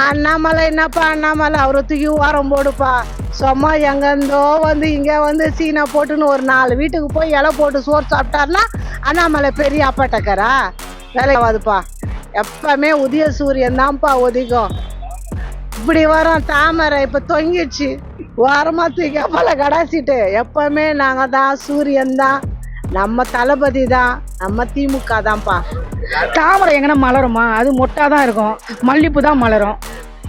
அண்ணாமலை என்னப்பா அண்ணாமலை? அவரை தூக்கி ஓரம் போடுப்பா. சும்மா எங்கேருந்தோ வந்து இங்கே வந்து சீனா போட்டுன்னு ஒரு நாலு வீட்டுக்கு போய் இலை போட்டு சோறு சாப்பிட்டாருன்னா அண்ணாமலை பெரிய அப்பாட்டக்கரா? வேலைக்காவதுப்பா எப்பவுமே உதய சூரியன் தான்ப்பா உதிக்கும். இப்படி வரும் தாமரை இப்போ தொங்கிடுச்சு. ஓரமாக தூக்கி அப்பல கடாசிட்டு. எப்பவுமே நாங்கள் தான் சூரியன் தான். நம்ம தளபதி தான் நம்ம திமுக தான்ப்பா தாமரை எங்கன்னா மலருமா? அது மொட்டாக தான் இருக்கும். மல்லிப்பூ தான் மலரும்.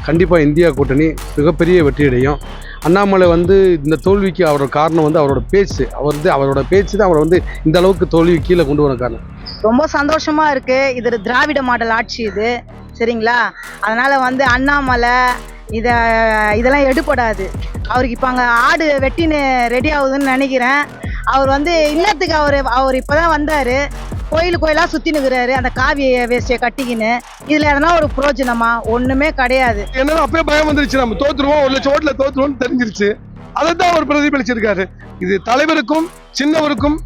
கண்டிப்பாக இந்தியா கூட்டணி மிகப்பெரிய வெற்றி அடையும் அண்ணாமலை வந்து இந்த தோல்விக்கு அவரோட காரணம் வந்து அவரோட பேச்சு. அவர் வந்து அவரோட பேச்சு தான் அவரை வந்து இந்த அளவுக்கு தோல்வி கீழே கொண்டு வர காரணம். ரொம்ப சந்தோஷமா இருக்கு. இது திராவிட மாடல் ஆட்சி இது. சரிங்களா? அதனால வந்து அண்ணாமலை இத இதெல்லாம் எடுபடாது. அவருக்கு இப்போ அங்கே ஆடு வெட்டின்னு ரெடி ஆகுதுன்னு நினைக்கிறேன். அவர் வந்து இல்லத்துக்கு அவர் அவர் இப்போதான் வந்தார். கோயில் கோயிலாக சுற்றி நிற்கிறாரு அந்த காவிய வேஷ்டியை கட்டிக்கின்னு. இதில் எதனா ஒரு பிரயோஜனமா ஒன்றுமே கிடையாது. என்னன்னா அப்பயே பயம் வந்துருச்சு. நம்ம தோத்துருவோம். ஒரு லட்சம் ஓட்டுல தோத்துருவோம்னு தெரிஞ்சிருச்சு. அதை தான் அவர் பிரதிபலிச்சிருக்காரு. இது தலைவருக்கும் சின்னவருக்கும்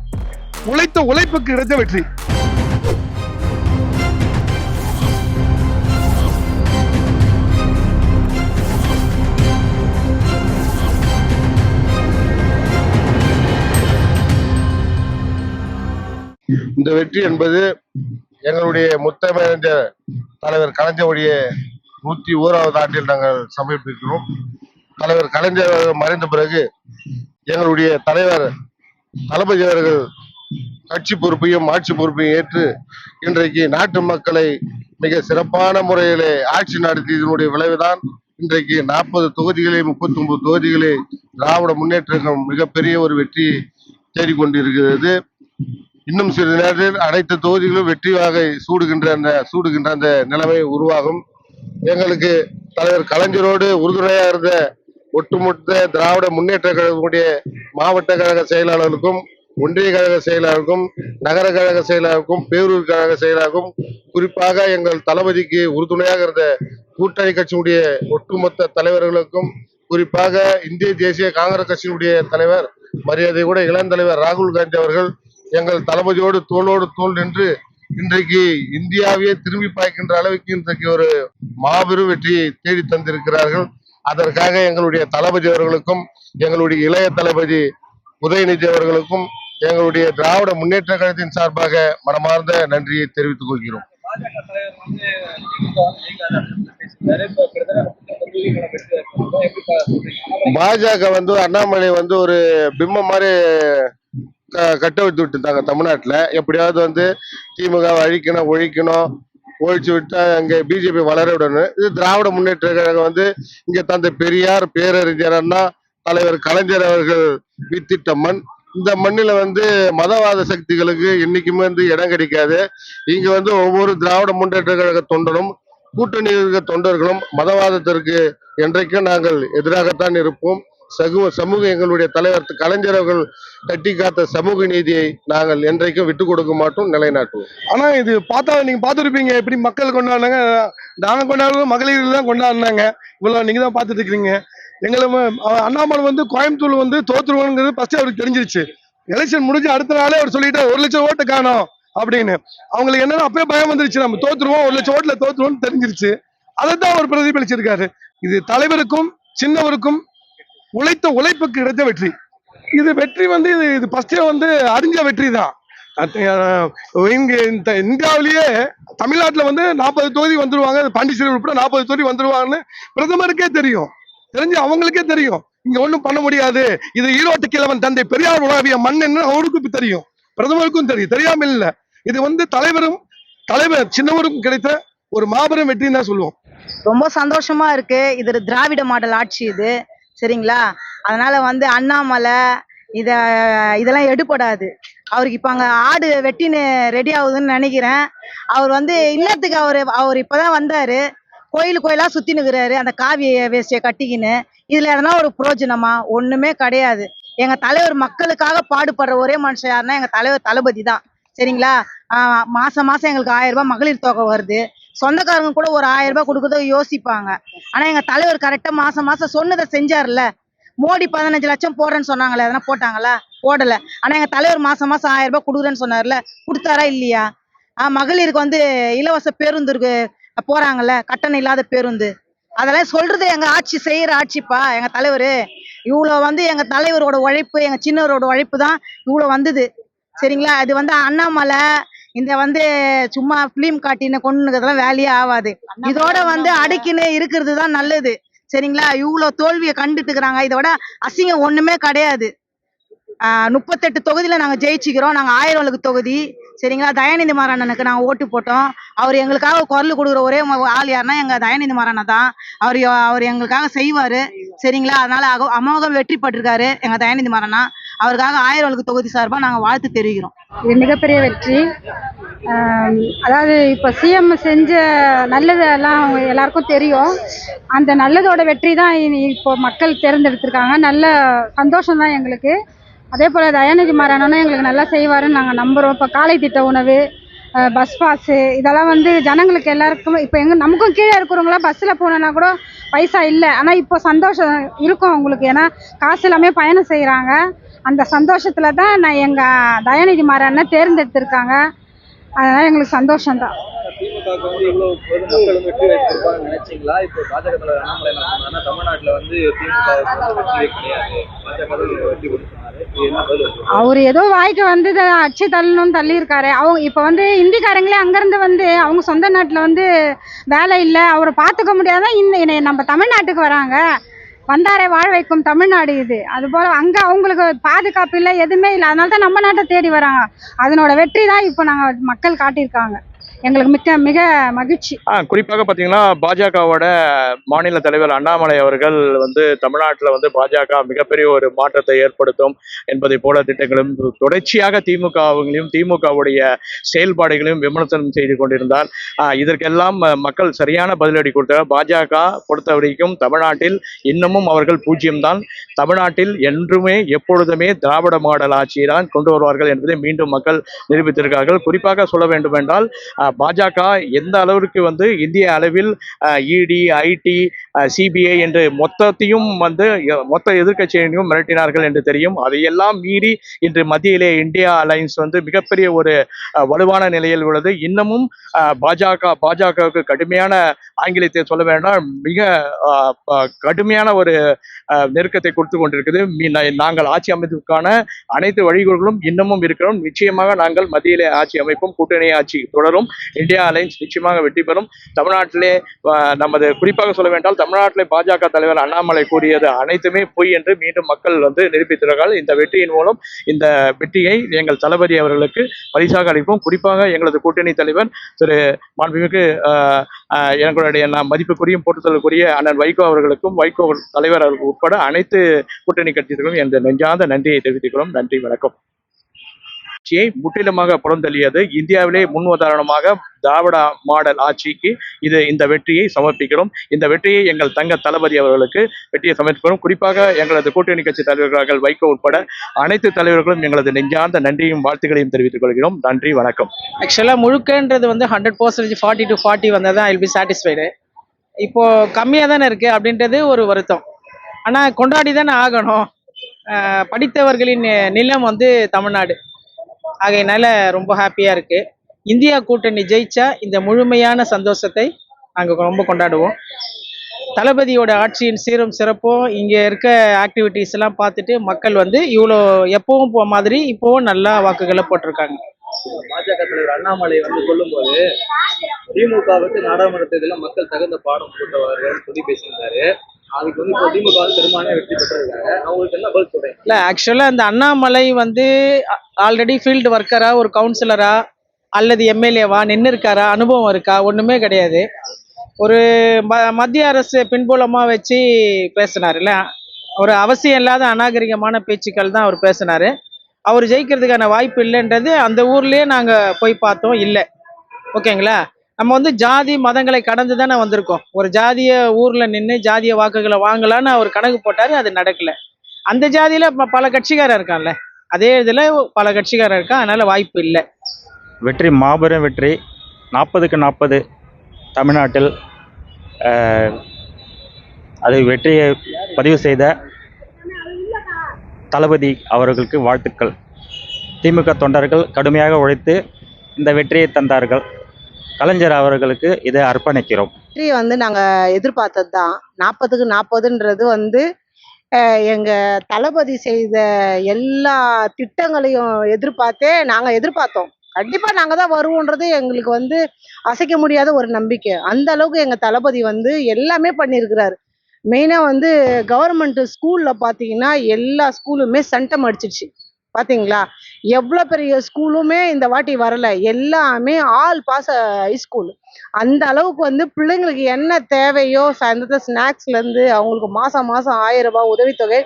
உழைத்த உழைப்புக்கு கிடைத்த வெற்றி. இந்த வெற்றி என்பது எங்களுடைய முத்தமிழர் தலைவர் கலைஞருடைய நூத்தி ஓராவது ஆண்டில் நாங்கள் சமர்ப்பிக்கிறோம். தலைவர் கலைஞர் மறைந்த பிறகு எங்களுடைய தலைவர் தளபதி அவர்கள் கட்சி பொறுப்பையும் ஆட்சி பொறுப்பையும் ஏற்று இன்றைக்கு நாட்டு மக்களை மிக சிறப்பான முறையிலே ஆட்சி நடத்தியதனுடைய விளைவுதான் இன்றைக்கு நாற்பது தொகுதிகளே முப்பத்தி ஒன்பது தொகுதிகளே திராவிட முன்னேற்றம் மிகப்பெரிய ஒரு வெற்றி தேடிக்கொண்டிருக்கிறது. இன்னும் சிறிது நேரத்தில் அனைத்து தொகுதிகளும் வெற்றியாக சூடுகின்ற அந்த சூடுகின்ற அந்த நிலைமை உருவாகும். எங்களுக்கு தலைவர் கலைஞரோடு உறுதுணையாக இருந்த ஒட்டுமொத்த திராவிட முன்னேற்ற கழகத்துடைய மாவட்ட கழக செயலாளர்களுக்கும் ஒன்றிய கழக செயலாளருக்கும் நகர கழக செயலாளருக்கும் பேரூர் கழக செயலாளருக்கும் குறிப்பாக எங்கள் தளபதிக்கு உறுதுணையாக இருந்த கூட்டணி கட்சியினுடைய ஒட்டுமொத்த தலைவர்களுக்கும் குறிப்பாக இந்திய தேசிய காங்கிரஸ் கட்சியினுடைய தலைவர் மரியாதை கூட இளம் தலைவர் ராகுல் காந்தி அவர்கள் எங்கள் தளபதியோடு தோளோடு தோள் நின்று இன்றைக்கு இந்தியாவையே திரும்பி பார்க்கின்ற அளவுக்கு இன்றைக்கு ஒரு மாபெரும் வெற்றியை தேடி தந்திருக்கிறார்கள். அதற்காக எங்களுடைய தளபதி அவர்களுக்கும் எங்களுடைய இளைய தளபதி உதயநிதி அவர்களுக்கும் எங்களுடைய திராவிட முன்னேற்ற கழகத்தின் சார்பாக மனமார்ந்த நன்றியை தெரிவித்துக் கொள்கிறோம். பாஜக வந்து அண்ணாமலை வந்து ஒரு பிம்பம் மாதிரி கட்ட விட்டு விட்டுருந்தாங்க தமிழ்நாட்டில். எப்படியாவது வந்து திமுக அழிக்கணும் ஒழிக்கணும் ஒழிச்சு விட்டா அங்க பிஜேபி வளர விடணும். இது திராவிட முன்னேற்ற கழகம் வந்து இங்க தந்தை பெரியார் பேரறிஞர் அண்ணா தலைவர் கலைஞர் அவர்கள் வித்திட்ட மண். இந்த மண்ணில் வந்து மதவாத சக்திகளுக்கு என்னைக்குமே வந்து இடம் கிடைக்காது. இங்க வந்து ஒவ்வொரு திராவிட முன்னேற்ற கழக தொண்டரும் கூட்டணி தொண்டர்களும் மதவாதத்திற்கு என்றைக்கும் நாங்கள் எதிராகத்தான் இருப்போம். சமூக சமூக எங்களுடைய தலைவர் கலைஞர் அவர்கள் கட்டி காத்த சமூக நீதியை நாங்கள் என்றைக்கும் விட்டு கொடுக்க மாட்டோம் நிலைநாட்டுவோம். ஆனா இது பார்த்தா நீங்க பார்த்துருப்பீங்க எப்படி மக்கள் கொண்டாடினாங்க. நாங்க கொண்டாடுறது மகளிர் தான் கொண்டாடினாங்க. இவ்வளவு நீங்க தான் பார்த்துட்டு இருக்கிறீங்க. எங்களை அண்ணாமலை வந்து கோயம்புத்தூர் வந்து தோத்துருவோங்கிறது ஃபர்ஸ்ட் அவருக்கு தெரிஞ்சிருச்சு. எலெக்ஷன் முடிஞ்சு அடுத்த நாளே அவர் சொல்லிட்டு ஒரு லட்சம் ஓட்டு காணோம் அப்படின்னு. அவங்களுக்கு என்னன்னா அப்பயே பயம் வந்துருச்சு. நம்ம தோத்துருவோம் ஒரு லட்சம் ஓட்டுல தோத்துருவோம்னு தெரிஞ்சிருச்சு. அதை தான் அவர் பிரதிபலிச்சிருக்காரு. இது தலைவருக்கும் சின்னவருக்கும் உழைத்த உழைப்புக்கு கிடைத்த வெற்றி. இது வெற்றி வந்து இது இது ஃபர்ஸ்டே வந்து அறிஞ்ச வெற்றி தான். இங்கே இங்க இந்த இந்தியாவிலேயே தமிழ்நாட்டுல வந்து நாற்பது தொகுதி வந்துருவாங்க. பாண்டிச்சேரி உட்பட நாற்பது தொகுதி வந்துருவாங்கன்னு பிரதமருக்கே தெரியும். தெரிஞ்சு அவங்களுக்கே தெரியும். இங்க ஒன்றும் பண்ண முடியாது. இது ஈரோட்டு கிழவன் தந்தை பெரியார் உணவிய மண்ணுன்னு அவருக்கும் தெரியும். பிரதமருக்கும் தெரியும். தெரியாமல் இல்லை. இது வந்து தலைவரும் தலைவர் சின்னவருக்கும் கிடைத்த ஒரு மாபெரும் வெற்றின்னு தான் சொல்லுவோம். ரொம்ப சந்தோஷமா இருக்கு. இது திராவிட மாடல் ஆட்சி இது. சரிங்களா? அதனால வந்து அண்ணாமலை இத இதெல்லாம் எடுப்படாது அவருக்கு இப்போ அங்கே ஆடு வெட்டின்னு ரெடி ஆகுதுன்னு நினைக்கிறேன். அவர் வந்து இல்லத்துக்கு அவர் அவர் இப்போதான் வந்தாரு. கோயில் கோயிலாக சுற்றி நிற்கிறாரு அந்த காவிய வேஷ்டியை கட்டிக்கின்னு. இதில் எதனா ஒரு புரோஜனமா? ஒன்றுமே கிடையாது. எங்கள் தலைவர் மக்களுக்காக பாடுபடுற ஒரே மனுஷன் யாருன்னா எங்கள் தலைவர் தளபதி தான். சரிங்களா? மாதம் மாதம் எங்களுக்கு ஆயிரம் ரூபாய் மகளிர் தொகை வருது. சொந்தக்காரங்க கூட ஒரு ஆயிரம் ரூபாய் கொடுக்கறத யோசிப்பாங்க. ஆனா எங்க தலைவர் கரெக்டா மாசம் மாசம் சொன்னதை செஞ்சாருல்ல மோடி பதினஞ்சு லட்சம் போடுறேன்னு சொன்னாங்களே எதனா போட்டாங்களா? போடல. ஆனா எங்க தலைவர் மாசம் மாசம் ஆயிரம் ரூபாய் கொடுக்குறேன்னு சொன்னார்ல. கொடுத்தாரா இல்லையா? ஆஹ் மகளிருக்கு வந்து இலவச பேருந்து இருக்கு. போறாங்கல்ல கட்டணம் இல்லாத பேருந்து. அதெல்லாம் சொல்றது எங்க ஆட்சி செய்யற ஆட்சிப்பா எங்க தலைவர். இவ்வளோ வந்து எங்க தலைவரோட உழைப்பு எங்க சின்னவரோட உழைப்பு தான் இவ்வளோ வந்தது. சரிங்களா? அது வந்து அண்ணாமலை இந்த வந்து சும்மா ஃபிலிம் காட்டின்னு கொண்டுக்கிறதுலாம் வேலையே ஆகாது இதோட வந்து அடக்கின்னு இருக்கிறது தான் நல்லது. சரிங்களா? இவ்வளோ தோல்வியை கண்டுட்டு இருக்கிறாங்க இதோட அசிங்கம் ஒண்ணுமே கிடையாது. ஆஹ் முப்பத்தெட்டு தொகுதியில நாங்க ஜெயிச்சுக்கிறோம். நாங்க ஆயிரம் தொகுதி. சரிங்களா? தயாநிதி மாறண்ணனுக்கு நாங்க ஓட்டு போட்டோம். அவர் எங்களுக்காக குரல் கொடுக்குற ஒரே ஆள் யாருன்னா எங்க தயாநிதி மாறண்ணா தான். அவர் அவர் எங்களுக்காக செய்வாரு. சரிங்களா? அதனால அமோகம் வெற்றி பெற்றிருக்காரு எங்க தயாநிதி மாறண்ணா அவருக்காக ஆயிரம் தொகுதி சார்பாக நாங்கள் வாழ்த்து தெரிவிக்கிறோம். இது மிகப்பெரிய வெற்றி. அதாவது இப்போ சிஎம் செஞ்ச நல்லதெல்லாம் அவங்க எல்லாருக்கும் தெரியும். அந்த நல்லதோட வெற்றி தான் இனி இப்போ மக்கள் தேர்ந்தெடுத்திருக்காங்க. நல்ல சந்தோஷம் தான் எங்களுக்கு. அதே போல் தயாநிதி மாறனும் எங்களுக்கு நல்லா செய்வாருன்னு நாங்கள் நம்புகிறோம் இப்போ காலை திட்ட உணவு பஸ் பாஸு இதெல்லாம் வந்து ஜனங்களுக்கு எல்லாருக்கும் இப்போ எங்கள் நமக்கும் கீழே இருக்கிறவங்களாம் பஸ்ஸில் போனோன்னா கூட பைசா இல்லை. ஆனால் இப்போ சந்தோஷம் இருக்கும் அவங்களுக்கு. ஏன்னா காசு எல்லாமே பயணம் செய்கிறாங்க அந்த சந்தோஷத்துல தான் நான் எங்க தயாநிதி மாறனை தேர்ந்தெடுத்திருக்காங்க. அதனால எங்களுக்கு சந்தோஷம் தான் திமுகவுக்கு வந்து இவ்வளவு பொதுமக்கள் வந்து வெற்றி வாய்ப்பிருப்பாங்கன்னு நினைச்சீங்களா? இப்போ பாஜக தலைவர் அண்ணாமலை என்ன சொன்னாருன்னா தமிழ்நாட்டுல வந்து திமுகவுக்கு வந்து வெற்றியே கிடையாது. பாஜக தான் இவ்வளவு வெற்றி கொடுத்தாரு இது என்ன பதில் சொல்றீங்க? அவர் ஏதோ வாய்க்கு வந்து இதை அடிச்சு தள்ளணும்னு தள்ளியிருக்காரு. அவங்க இப்போ வந்து இந்திக்காரங்களே அங்கேருந்து வந்து அவங்க சொந்த நாட்டில் வந்து வேலை இல்லை. அவரை பார்த்துக்க முடியாத? இந்த நம்ம தமிழ்நாட்டுக்கு வராங்க. வந்தாரே வாழ வைக்கும் தமிழ்நாடு இது. அதுபோல் அங்கே அவங்களுக்கு பாதுகாப்பு இல்லை எதுவுமே இல்லை. அதனால தான் நம்ம நாட்டை தேடி வராங்க. அதனோட வெற்றி தான் இப்போ நாங்கள் மக்கள் காட்டியிருக்காங்க. எங்களுக்கு மிக மிக மகிழ்ச்சி. குறிப்பாக பார்த்தீங்கன்னா பாஜகவோட மாநில தலைவர் அண்ணாமலை அவர்கள் வந்து தமிழ்நாட்டில் வந்து பாஜக மிகப்பெரிய ஒரு மாற்றத்தை ஏற்படுத்தும் என்பதை போல திட்டங்களும் தொடர்ச்சியாக திமுகவுகளையும் திமுகவுடைய செயல்பாடுகளையும் விமர்சனம் செய்து கொண்டிருந்தார். இதற்கெல்லாம் மக்கள் சரியான பதிலடி கொடுத்தார் பாஜக பொறுத்த வரைக்கும் தமிழ்நாட்டில் இன்னமும் அவர்கள் பூஜ்ஜியம்தான். தமிழ்நாட்டில் என்றுமே எப்பொழுதுமே திராவிட மாடல் ஆட்சியை தான் கொண்டு வருவார்கள் என்பதை மீண்டும் மக்கள் நிரூபித்திருக்கார்கள் குறிப்பாக சொல்ல வேண்டும் என்றால் பாஜக எந்த அளவிற்கு வந்து இந்திய அளவில் இடி ஐடி சிபிஐ என்று மொத்தத்தையும் வந்து மொத்த எதிர்கட்சியினையும் மிரட்டினார்கள் என்று தெரியும். அதையெல்லாம் மீறி இன்று மத்தியிலே இந்தியா அலைன்ஸ் வந்து மிகப்பெரிய ஒரு வலுவான நிலையில் உள்ளது. இன்னமும் பாஜக பாஜகவுக்கு கடுமையான ஆங்கிலத்தை சொல்ல வேண்டாம். மிக கடுமையான ஒரு நெருக்கத்தை கொடுத்து கொண்டிருக்குது. மீ- நாங்கள் ஆட்சி அமைப்பதற்கான அனைத்து வழிகளும் இன்னமும் இருக்கிறோம். நிச்சயமாக நாங்கள் மத்தியிலே ஆட்சி அமைப்போம். கூட்டணி ஆட்சி தொடரும். இந்தியா அலைன்ஸ் நிச்சயமாக வெற்றி பெறும். தமிழ்நாட்டிலே நமது குறிப்பாக சொல்ல வேண்டால் தமிழ்நாட்டிலே பாஜக தலைவர் அண்ணாமலை கூறியது அனைத்துமே பொய் என்று மீண்டும் மக்கள் வந்து நிரூபித்திருக்கிறார்கள். இந்த வெற்றியின் மூலம் இந்த வெற்றியை எங்கள் தளபதி அவர்களுக்கு பரிசாக அளிப்போம். குறிப்பாக எங்களது கூட்டணி தலைவர் திரு மாண்புமிகு அஹ், எங்களுடைய நான் மதிப்புக்குரியும் போட்டுத்தலுக்குரிய அண்ணன் வைகோ அவர்களுக்கும் வைகோ தலைவர் அவர்கள் உட்பட அனைத்து கூட்டணி கட்சிகளுக்கும் என்ற நெஞ்சார்ந்த நன்றியை தெரிவித்துக்கிறோம் நன்றி வணக்கம். ஆட்சியை முற்றிலுமாக புறந்தள்ளியது. இந்தியாவிலே முன் உதாரணமாக திராவிட மாடல் ஆட்சிக்கு இது இந்த வெற்றியை சமர்ப்பிக்கிறோம். இந்த வெற்றியை எங்கள் தங்க தளபதி அவர்களுக்கு வெற்றியை சமர்ப்பிக்கிறோம். குறிப்பாக எங்களது கூட்டணி கட்சி தலைவர்கள் வைகோ உட்பட அனைத்து தலைவர்களும் எங்களது நெஞ்சார்ந்த நன்றியும் வாழ்த்துக்களையும் தெரிவித்துக் கொள்கிறோம். நன்றி வணக்கம். ஆக்சுவலாக முழுக்கன்றது வந்து hundred percentage forty to forty வந்தால் தான் ஐல் பி சாட்டிஸ்ஃபைடு இப்போ கம்மியாக தானே இருக்குது அப்படின்றது ஒரு வருத்தம். ஆனால் கொண்டாடி தானே ஆகணும். ஆஹ் படித்தவர்களின் நிலம் வந்து தமிழ்நாடு. ஆகையினால ரொம்ப ஹாப்பியாக இருக்குது இந்தியா கூட்டணி ஜெயிச்சா இந்த முழுமையான சந்தோஷத்தை நாங்கள் ரொம்ப கொண்டாடுவோம். தளபதியோட ஆட்சியின் சீரும் சிறப்பும் இங்கே இருக்க ஆக்டிவிட்டீஸ் எல்லாம் பார்த்துட்டு மக்கள் வந்து இவ்வளோ எப்பவும் போ மாதிரி இப்போவும் நல்லா வாக்குகளை போட்டிருக்காங்க. பாஜக தலைவர் அண்ணாமலை வந்து சொல்லும்போது திமுகவுக்கு நாடாளுமன்ற தேர்தலில் மக்கள் தகுந்த பாடம் போட்டவர்கள் சொல்லி பேசியிருந்தாரு. அதுக்கு வந்து இப்போ திமுக வந்து வெற்றி பெற்றிருக்காங்க அவங்களுக்கு என்ன பதில் சொல்றேன்? இல்லை ஆக்சுவலாக அந்த அண்ணாமலை வந்து ஆல்ரெடி ஃபீல்டு ஒர்க்கரா ஒரு கவுன்சிலரா அல்லது எம்எல்ஏவா நின்று இருக்காரா அனுபவம் இருக்கா ஒன்றுமே கிடையாது. ஒரு ம மத்திய அரசு பின்புலமாக வச்சு பேசினார் இல்லை? ஒரு அவசியம் இல்லாத அநாகரிகமான பேச்சுக்கள் தான் அவர் பேசினார். அவர் ஜெயிக்கிறதுக்கான வாய்ப்பு இல்லைன்றது அந்த ஊர்லேயே நாங்கள் போய் பார்த்தோம் இல்லை. ஓகேங்களா? நம்ம வந்து ஜாதி மதங்களை கடந்து தானே வந்திருக்கோம். ஒரு ஜாதிய ஊரில் நின்று ஜாதிய வாக்குகளை வாங்கலான்னு அவர் கணக்கு போட்டார் அது நடக்கல. அந்த ஜாதியில் பல கட்சிக்காரர் இருக்கான்ல. அதே இதில் பல கட்சிக்காரர் இருக்கான் அதனால வாய்ப்பு இல்லை. வெற்றி மாபெரும் வெற்றி. நாற்பதுக்கு நாற்பது தமிழ்நாட்டில் அது வெற்றியை பதிவு செய்த தளபதி அவர்களுக்கு வாழ்த்துக்கள். திமுக தொண்டர்கள் கடுமையாக உழைத்து இந்த வெற்றியை தந்தார்கள். கலைஞர் அவர்களுக்கு இதை அர்ப்பணிக்கிறோம். வெற்றி வந்து நாங்கள் எதிர்பார்த்தது தான் நாற்பதுக்கு நாற்பதுன்றது வந்து எங்கள் தளபதி செய்த எல்லா திட்டங்களையும் எதிர்பார்த்தே நாங்கள் எதிர்பார்த்தோம். கண்டிப்பாக நாங்கள் தான் வருவோன்றது எங்களுக்கு வந்து அசைக்க முடியாத ஒரு நம்பிக்கை. அந்த அளவுக்கு எங்கள் தளபதி வந்து எல்லாமே பண்ணியிருக்கிறாரு. மெயினாக வந்து கவர்மெண்ட் ஸ்கூலில் பார்த்தீங்கன்னா எல்லா ஸ்கூலுமே சென்டம் அடிச்சிடுச்சு பார்த்தீங்களா எவ்வளோ பெரிய ஸ்கூலுமே இந்த வாட்டி வரல. எல்லாமே ஆல் பாஸ் ஹைஸ்கூல் அந்த அளவுக்கு வந்து பிள்ளைங்களுக்கு என்ன தேவையோ சாயந்தரத்தில் ஸ்நாக்ஸ்லேருந்து அவங்களுக்கு மாதம் மாதம் ஆயிரம் ரூபாய் உதவித்தொகை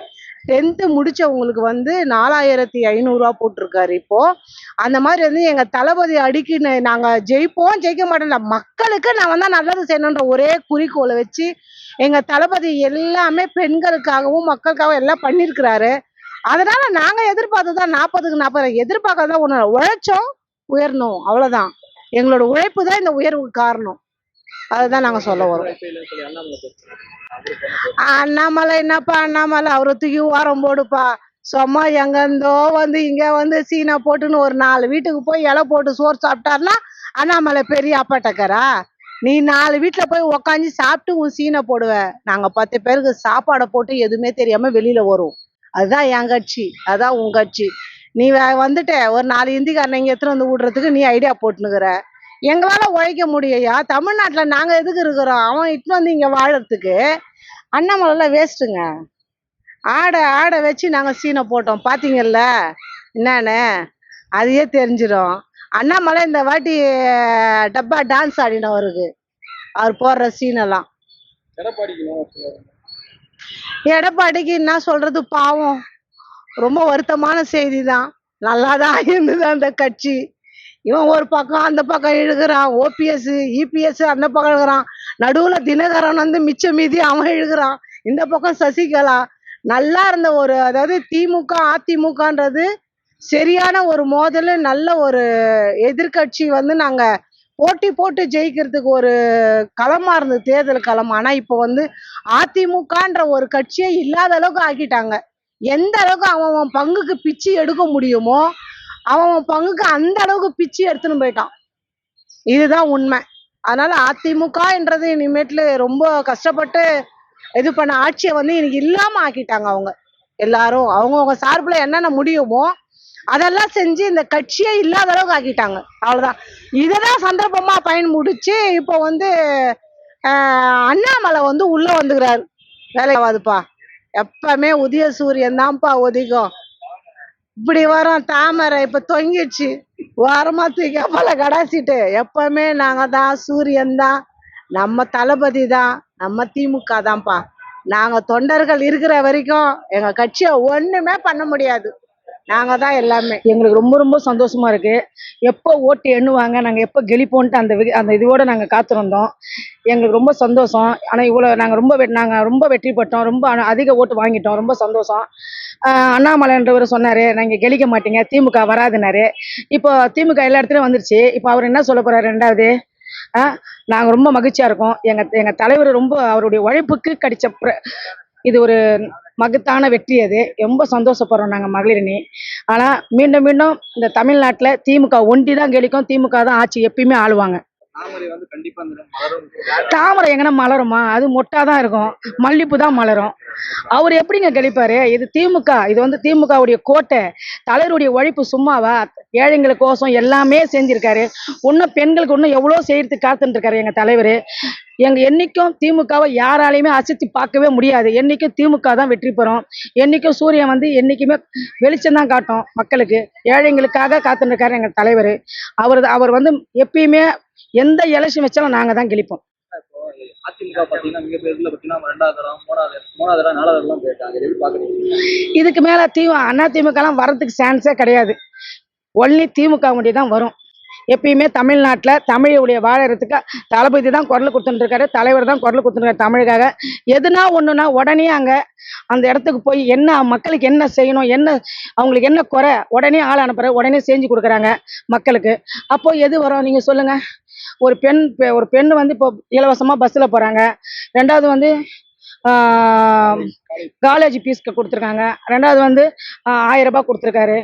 டென்த்து முடித்தவங்களுக்கு வந்து நாலாயிரத்தி ஐநூறுரூவா போட்டிருக்காரு இப்போது அந்த மாதிரி வந்து எங்கள் தளபதி அடிக்கு நாங்கள் ஜெயிப்போம் ஜெயிக்க மாட்டோம்ல. மக்களுக்கு நான் வந்து நல்லது செய்யணுன்ற ஒரே குறிக்கோளை வச்சு எங்கள் தளபதி எல்லாமே பெண்களுக்காகவும் மக்களுக்காகவும் எல்லாம் பண்ணியிருக்கிறாரு. அதனால நாங்கள் எதிர்பார்த்தது தான் நாற்பதுக்கு நாற்பது எதிர்பார்க்கறதா ஒன்று உழைச்சோம் உயரணும் அவ்வளோதான் எங்களோட உழைப்பு தான் இந்த உயர்வுக்கு காரணம். அதுதான் நாங்கள் சொல்ல வரோம். அண்ணாமலை என்னப்பா அண்ணாமலை? அவரை தூக்கி ஓரம் போடுப்பா. சும்மா எங்கேருந்தோ வந்து இங்கே வந்து சீனா போட்டுன்னு ஒரு நாலு வீட்டுக்கு போய் இலை போட்டு சோறு சாப்பிட்டாருன்னா அண்ணாமலை பெரிய அப்பாட்டக்கரா? நீ நாலு வீட்டில் போய் உக்காந்து சாப்பிட்டு உன் சீனை போடுவ. நாங்கள் பத்து பேருக்கு சாப்பாடை போட்டு எதுவுமே தெரியாமல் வெளியில் வரும். அதுதான் என் கட்சி அதான் உன் கட்சி. நீ வே- வந்துட்ட. ஒரு நாலு இந்திக்காரனை இங்கே எடுத்துன்னு வந்து விடுறதுக்கு நீ ஐடியா போட்டுனுக்குற எங்களால் உழைக்க முடியையா தமிழ்நாட்டில் நாங்கள் எதுக்கு இருக்கிறோம்? அவன் இட்டுன்னு வந்து இங்கே வாழறதுக்கு அண்ணாமலைலாம் வேஸ்ட்டுங்க ஆடை ஆடை வச்சு நாங்கள் சீனை போட்டோம். பார்த்தீங்கல்ல என்னன்னு? அதையே தெரிஞ்சிடும் அண்ணாமலை இந்த வாட்டி டப்பா டான்ஸ் ஆடினவருக்கு. அவர் போடுற சீனெல்லாம். எடப்பாடிக்கு என்ன சொல்றது பாவம். ரொம்ப வருத்தமான செய்தி தான் நல்லா தான் இருந்தது அந்த கட்சி. இவன் ஒரு பக்கம் அந்த பக்கம் எழுகிறான் ஓபிஎஸ் இபிஎஸ் அந்த பக்கம் எழுகிறான் நடுவில் தினகரன் வந்து மிச்ச மீதி அவன் எழுகிறான் இந்த பக்கம் சசிகலா நல்லா இருந்த ஒரு அதாவது திமுக அதிமுகன்றது சரியான ஒரு மோதல் நல்ல ஒரு எதிர்க்கட்சி வந்து நாங்கள் போட்டி போட்டு ஜெயிக்கிறதுக்கு ஒரு களமாக இருந்தது தேர்தல் களம். ஆனால் இப்போ வந்து அதிமுகன்ற ஒரு கட்சியே இல்லாத அளவுக்கு ஆக்கிட்டாங்க. எந்த அளவுக்கு அவன் அவன் பங்குக்கு பிச்சு எடுக்க முடியுமோ அவன் அவன் பங்குக்கு அந்த அளவுக்கு பிச்சு எடுத்துன்னு போயிட்டான். இதுதான் உண்மை. அதனால அதிமுகன்றது இனிமேட்ல ரொம்ப கஷ்டப்பட்டு இது பண்ண ஆட்சியை வந்து இன்னைக்கு இல்லாம ஆக்கிட்டாங்க அவங்க. எல்லாரும் அவங்கவுங்க சார்பில் என்னென்ன முடியுமோ அதெல்லாம் செஞ்சு இந்த கட்சியே இல்லாத அளவுக்கு ஆக்கிட்டாங்க. அவ்வளவுதான். இதெல்லாம் சந்தர்ப்பமா பயன் முடிச்சு இப்போ வந்து அண்ணாமலை வந்து உள்ள வந்துக்கிறாரு. வேலையாவாதுப்பா எப்பவுமே உதய சூரியன் தான்ப்பா உதிக்கும் இப்படி வரும் தாமரை இப்ப தொங்கிடுச்சு. ஓரமா தூக்கி அப்பல கடாசிட்டு. எப்பவுமே நாங்க தான் சூரியன் தான். நம்ம தளபதி தான். நம்ம திமுக தான்ப்பா. நாங்க தொண்டர்கள் இருக்கிற வரைக்கும் எங்க கட்சியை ஒண்ணுமே பண்ண முடியாது. நாங்க தான் எல்லாமே. எங்களுக்கு ரொம்ப ரொம்ப சந்தோஷமா இருக்கு. எப்போ ஓட்டு எண்ணுவாங்க நாங்கள் எப்போ கெளிப்போன்ட்டு அந்த வி- அந்த இதுவோட நாங்கள் காத்திருந்தோம். எங்களுக்கு ரொம்ப சந்தோஷம். ஆனால் இவ்வளோ நாங்கள் ரொம்ப வெ- நாங்கள் ரொம்ப வெற்றி பெற்றோம். ரொம்ப அ- அதிக ஓட்டு வாங்கிட்டோம். ரொம்ப சந்தோஷம். அண்ணாமலைன்றவர் சொன்னார் நீங்கள் கெளிக்க மாட்டீங்க. திமுக வராதுனாரு இப்போ திமுக எல்லா இடத்துலையும் வந்துருச்சு. இப்போ அவர் என்ன சொல்ல போறாரு ரெண்டாவது? நாங்கள் ரொம்ப மகிழ்ச்சியாக இருக்கோம். எங்கள் எங்கள் தலைவர் ரொம்ப அவருடைய உழைப்புக்கு கிடைச்ச இது ஒரு மகத்தான வெற்றி அது. ரொம்ப சந்தோஷப்படுறோம் நாங்கள் மகளிரணி. ஆனால் மீண்டும் மீண்டும் இந்த தமிழ்நாட்டில் திமுக ஒண்டி தான் கெளிக்கும். திமுக தான் ஆட்சி எப்பயுமே ஆளுவாங்க. தாமரை எங்கன்னா மலருமா? அது மொட்டாக தான் இருக்கும். மல்லிப்பூ தான் மலரும். அவர் எப்படிங்க கழிப்பாரு இது திமுக இது வந்து திமுகவுடைய கோட்டை. தலைவருடைய உழைப்பு சும்மாவா? ஏழைங்களுக்கோசம் எல்லாமே செஞ்சிருக்காரு. இன்னும் பெண்களுக்கு இன்னும் எவ்வளோ செய்யறதுக்கு காத்துட்டு இருக்காரு எங்கள் தலைவர். எங்க என்னைக்கும் திமுகவை யாராலையுமே அசைத்து பார்க்கவே முடியாது. என்னைக்கும் திமுக தான் வெற்றி பெறும். என்னைக்கும் சூரியன் வந்து என்னைக்குமே வெளிச்சம் தான் காட்டும் மக்களுக்கு. ஏழைங்களுக்காக காத்துட்டு இருக்காரு எங்கள் தலைவர். அவர் அவர் வந்து எப்பயுமே எந்த எலெக்ஷன் வச்சாலும் நாங்கள் தான் கிழிப்போம் அதிமுக இதுக்கு மேல திமுக அண்ணா திமுகலாம் வரதுக்கு சான்ஸே கிடையாது. ஒன்லி திமுக முடிய தான் வரும். எப்பயுமே தமிழ்நாட்டில் தமிழுடைய வாழறதுக்கு தளபதி தான் குரல் கொடுத்துட்டு இருக்காரு தலைவர் தான் குரல் கொடுத்துருக்காரு தமிழுக்காக. எதுனா ஒன்றுனா உடனே அங்கே அந்த இடத்துக்கு போய் என்ன மக்களுக்கு என்ன செய்யணும் என்ன அவங்களுக்கு என்ன குறை உடனே ஆள் அனுப்புற உடனே செஞ்சு கொடுக்குறாங்க மக்களுக்கு. அப்போ எது வரும் நீங்கள் சொல்லுங்கள் ஒரு பெண் ஒரு பெண் வந்து இப்போ இலவசமாக பஸ்ஸில் போகிறாங்க ரெண்டாவது வந்து காலேஜ் ஃபீஸ்க்கு கொடுத்துருக்காங்க. ரெண்டாவது வந்து ஆயிரம் ரூபாய் கொடுத்துருக்காரு.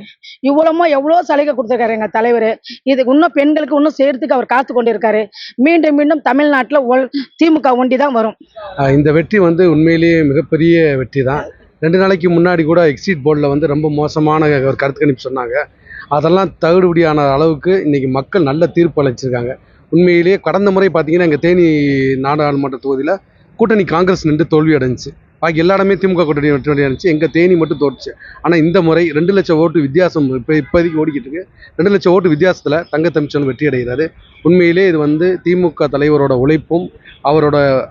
இவ்வளோமோ எவ்வளோ சலுகை கொடுத்துருக்காரு எங்கள் தலைவர்? இதுக்கு இன்னும் பெண்களுக்கு இன்னும் செய்யறதுக்கு அவர் காத்து கொண்டு இருக்காரு மீண்டும் மீண்டும் தமிழ்நாட்டில் திமுக ஒண்டி தான் வரும் இந்த வெற்றி வந்து உண்மையிலேயே மிகப்பெரிய வெற்றி தான் ரெண்டு நாளைக்கு முன்னாடி கூட எக்ஸிட் போர்டில் வந்து ரொம்ப மோசமான ஒரு கருத்து கணிப்பு சொன்னாங்க. அதெல்லாம் தகுடுபடியான அளவுக்கு இன்னைக்கு மக்கள் நல்ல தீர்ப்பு அளிச்சிருக்காங்க. உண்மையிலேயே கடந்த முறை பார்த்தீங்கன்னா எங்கள் தேனி நாடாளுமன்ற தொகுதியில் கூட்டணி காங்கிரஸ் நின்று தோல்வி அடைஞ்சிச்சு. பாக்கி எல்லா இடமே திமுக கூட்டணி வெற்றி அடைஞ்சிச்சு. எங்கள் தேனி மட்டும் தோற்றுச்சு ஆனால் இந்த முறை ரெண்டு லட்சம் ஓட்டு வித்தியாசம் இப்போ இப்போதைக்கு ஓடிக்கிட்டு இருக்கு ரெண்டு லட்சம் ஓட்டு வித்தியாசத்தில் தங்க தமிழ்ச்சன் வெற்றி அடைகிறாரு. உண்மையிலே இது வந்து திமுக தலைவரோட உழைப்பும் அவரோட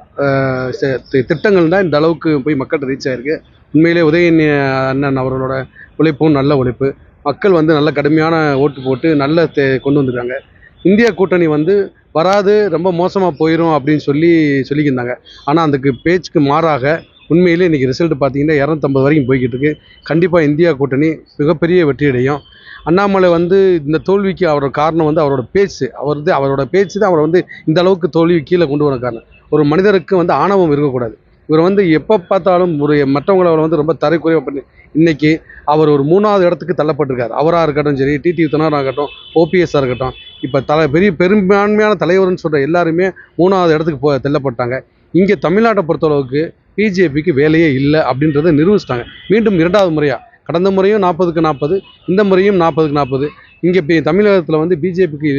ச- திட்டங்கள் தான் இந்த அளவுக்கு போய் மக்கள்கிட்ட ரீச் ஆயிருக்கு. உண்மையிலே உதயன் அண்ணன் அவர்களோட உழைப்பும் நல்ல உழைப்பு. மக்கள் வந்து நல்ல கடுமையான ஓட்டு போட்டு நல்ல தே- கொண்டு வந்திருக்காங்க. இந்தியா கூட்டணி வந்து வராது ரொம்ப மோசமாக போயிடும் அப்படின்னு சொல்லி சொல்லிக்கிருந்தாங்க. ஆனால் அதுக்கு பேச்சுக்கு மாறாக உண்மையிலே இன்றைக்கி ரிசல்ட் பார்த்தீங்கன்னா இரநூத்தம்பது வரைக்கும் போய்கிட்டு இருக்கு கண்டிப்பாக இந்தியா கூட்டணி மிகப்பெரிய வெற்றியடையும். அண்ணாமலை வந்து இந்த தோல்விக்கு அவரோட காரணம் வந்து அவரோட பேச்சு. அவர் வந்து அவரோட பேச்சு தான் அவரை வந்து இந்த அளவுக்கு தோல்வி கீழே கொண்டு வர காரணம். ஒரு மனிதருக்கு வந்து ஆணவம் இருக்கக்கூடாது. இவர் வந்து எப்போ பார்த்தாலும் ஒரு மற்றவங்களை அவரை வந்து ரொம்ப தரைக்குறைவாக பண்ணி இன்னைக்கு அவர் ஒரு மூணாவது இடத்துக்கு தள்ளப்பட்டிருக்கார். அவராக இருக்கட்டும் சரி டிடி வித்தனாராக இருக்கட்டும் ஓபிஎஸ்ஸாக இருக்கட்டும் இப்போ தலை பெரிய பெரும்பான்மையான தலைவர்னு சொல்கிற எல்லாருமே மூணாவது இடத்துக்கு போ தள்ளப்பட்டாங்க. இங்கே தமிழ்நாட்டை பொறுத்தளவுக்கு பிஜேபிக்கு வேலையே இல்லை அப்படின்றத நிரூபிச்சிட்டாங்க. மீண்டும் இரண்டாவது முறையாக கடந்த முறையும் நாற்பதுக்கு நாற்பது இந்த முறையும் நாற்பதுக்கு நாற்பது. இங்கே இப்போ தமிழகத்தில் வந்து பிஜேபிக்கு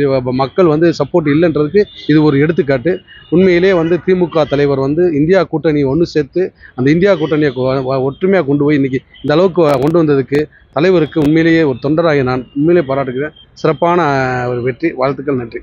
மக்கள் வந்து சப்போர்ட் இல்லைன்றதுக்கு இது ஒரு எடுத்துக்காட்டு. உண்மையிலே வந்து திமுக தலைவர் வந்து இந்தியா கூட்டணி ஒன்று சேர்த்து அந்த இந்தியா கூட்டணியை ஒற்றுமையாக கொண்டு போய் இன்றைக்கி இந்த அளவுக்கு கொண்டு வந்ததுக்கு தலைவருக்கு உண்மையிலேயே ஒரு தொண்டராகி நான் உண்மையிலேயே பாராட்டுகிறேன். சிறப்பான ஒரு வெற்றி வாழ்த்துக்கள் நன்றி.